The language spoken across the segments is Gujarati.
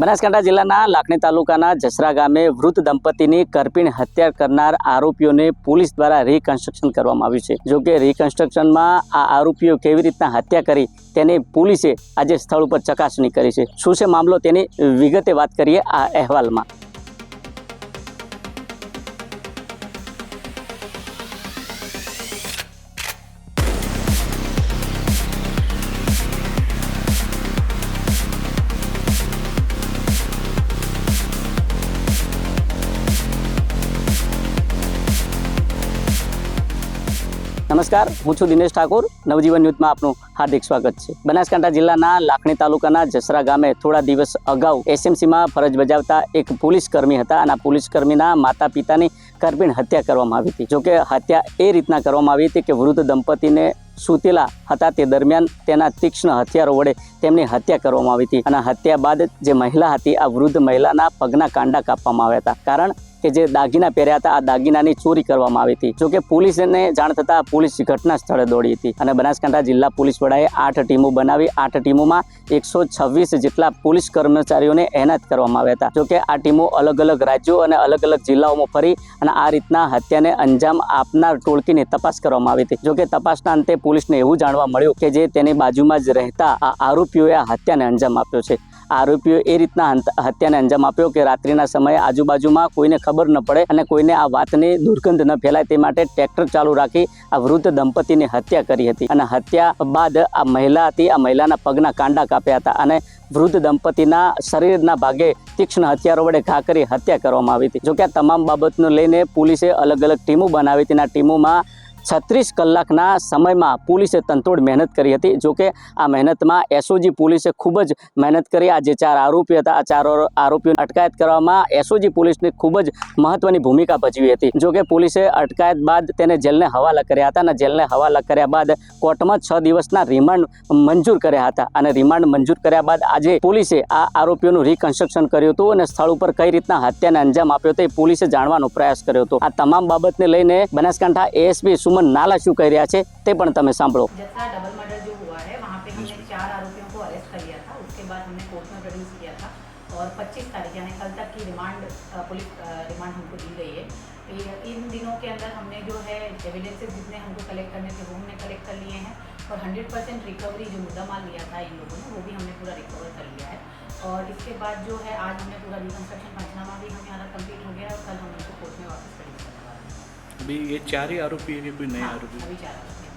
બનાસકાંઠા જિલ્લાના લાખણી તાલુકાના જસરા ગામે વૃદ્ધ દંપતીની કરપીણ હત્યા કરનાર આરોપીઓને પોલીસ દ્વારા રિકન્સ્ટ્રક્શન કરવામાં આવ્યું છે. જો કે રિકન્સ્ટ્રક્શનમાં આ આરોપીઓ કેવી રીતના હત્યા કરી તેની પોલીસે આજે સ્થળ ઉપર ચકાસણી કરી છે. શું છે મામલો તેની વિગતે વાત કરીએ આ અહેવાલમાં. નમસ્કાર, હું છું દિનેશ ઠાકોર. નવજીવન ન્યૂઝમાં આપનું હાર્દિક સ્વાગત છે. બનાસકાંઠા જિલ્લાના લાખણી તાલુકાના જસરા ગામે થોડા દિવસ અગાઉ એસએમસીમાં ફરજ બજાવતા એક પોલીસ કર્મી હતા અને પોલીસ કર્મીના માતા પિતાની કરપીણ હત્યા કરવામાં આવી હતી. જોકે હત્યા એ રીતના કરવામાં આવી હતી કે વૃદ્ધ દંપતીને સૂતેલા હતા તે દરમિયાન તેના તીક્ષ્ણ હથિયારો વડે તેમની હત્યા કરવામાં આવી હતી. અને હત્યા બાદ જે મહિલા હતી, આ વૃદ્ધ મહિલાના પગના કાંડા કાપવામાં આવ્યા હતા. કારણ કે જે દાગીના પહેર્યા હતા, આ દાગીનાની ચોરી કરવામાં આવી હતી. જોકે પોલીસને જાણ થતાં પોલીસ ઘટના સ્થળે દોડી હતી અને બનાસકાંઠા જિલ્લા પોલીસ વડાએ આઠ ટીમો બનાવી, આઠ ટીમોમાં એકસો છવ્વીસ જેટલા પોલીસ કર્મચારીઓને એનાયત કરવામાં આવ્યા હતા. જોકે આ ટીમો અલગ અલગ રાજ્યો અને અલગ અલગ જિલ્લાઓમાં ફરી અને આ રીતના હત્યાને અંજામ આપનાર ટોળકીની તપાસ કરવામાં આવી હતી. જોકે તપાસના અંતે પોલીસને એવું જાણવા મળ્યું કે જે તેની બાજુમાં જ રહેતા આ આરોપીઓએ આ હત્યાને અંજામ આપ્યો છે. આરોપીઓ એ રીતના હત્યાને અંજામ આપ્યો કે રાત્રિના સમયે આજુબાજુમાં કોઈને ખબર ન પડે અને કોઈને આ વાતની દુર્ગંધ ન ફેલાય તે માટે ટ્રેક્ટર ચાલુ રાખી આ વૃદ્ધ દંપતીની હત્યા કરી હતી. અને હત્યા બાદ આ મહિલા હતી આ મહિલાના પગના કાંડા કાપ્યા હતા અને વૃદ્ધ દંપતીના શરીરના ભાગે તીક્ષ્ણ હથિયારો વડે ઘા કરી હત્યા કરવામાં આવી હતી. જોકે આ તમામ બાબતને લઈને પોલીસે અલગ અલગ ટીમો બનાવી હતી ટીમોમાં છત્રીસ કલાકના સમયમાં પોલીસે તંતોડ મહેનત કરી હતી. જોકે આ મહેનતમાં એસઓજી પોલીસે ખૂબ જ મહેનત કરી. આ જે ચાર આરોપી હતા, આ ચાર આરોપીઓને અટકાયત કરવામાં એસઓજી પોલીસની ખૂબ જ મહત્વની ભૂમિકા ભજવી હતી. જોકે પોલીસે અટકાયત બાદ તેને જેલને હવાલા કર્યા હતા અને જેલને હવાલા કર્યા બાદ કોર્ટમાં છ દિવસના રિમાન્ડ મંજૂર કર્યા હતા અને રિમાન્ડ મંજૂર કર્યા બાદ આજે પોલીસે આ આરોપીઓનું રિકન્સ્ટ્રક્શન કર્યું હતું અને સ્થળ ઉપર કઈ રીતના હત્યાને અંજામ આપ્યો હતો એ પોલીસે જાણવાનો પ્રયાસ કર્યો હતો. આ તમામ બાબતને લઈને બનાસકાંઠા એએસપી સુમન નાલા શું કહી રહ્યા છે તે પણ તમે સાંભળો जसरा डबल मर्डर जो हुआ है वहाँ पे हमने चार आरोपियों को अरेस्ट कर लिया था उसके बाद हमने कोर्ट में प्रोड्यूस किया था और 25 तारीख यानी कल तक की रिमांड अ, पुलिस अ, रिमांड हमको दी गई है ये- इन दिनों के अंदर हमने जो है एविडेंसेस जितने हमको कलेक्ट करने थे वो हमने कलेक्ट कर लिए हैं और 100 परसेंट रिकवरी जो मुद्दा माल लिया था इन लोगों ने वो भी हमने पूरा रिकवर कर लिया है और इसके बाद जो है आज हमने पूरा रिकन्स्ट्रक्शन पंचनामा भी हमारा कंप्लीट हो गया है और कल हम इनको कोर्ट में वापस प्रोड्यूस करने वाले हैं अभी ये चार ही आरोपी है कि कोई नए हाँ, आरोपी अभी चार आरोपी हैं।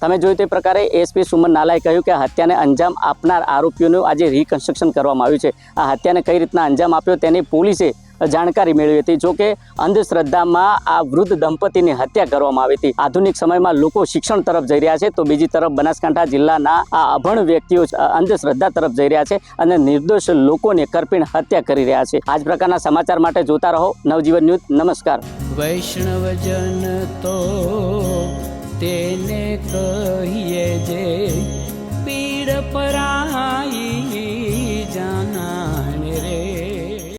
તમે જોયું તે પ્રકારે એસપી સુમન નાલાએ કહ્યું કે આ હત્યાને અંજામ આપનાર આરોપીઓનું આજે રિકન્સ્ટ્રક્શન કરવામાં આવ્યું છે આ હત્યાને કઈ રીતના અંજામ આપ્યો તેની પોલીસે જાણકારી મેળવી હતી. જો કે અંધશ્રદ્ધામાં આ વૃદ્ધ દંપતીની હત્યા કરવામાં આવી હતી. આધુનિક સમયમાં લોકો શિક્ષણ તરફ જઈ રહ્યા છે તો બીજી તરફ બનાસકાંઠા જિલ્લાના આ અભણ વ્યક્તિઓ અંધશ્રદ્ધા તરફ જઈ રહ્યા છે અને નિર્દોષ લોકોને કરપીણ હત્યા કરી રહ્યા છે. આ જ પ્રકારના સમાચાર માટે જોતા રહો. નવજીવન ન્યૂઝ, નમસ્કાર. વૈષ્ણવજન તો તેને કહીએ જે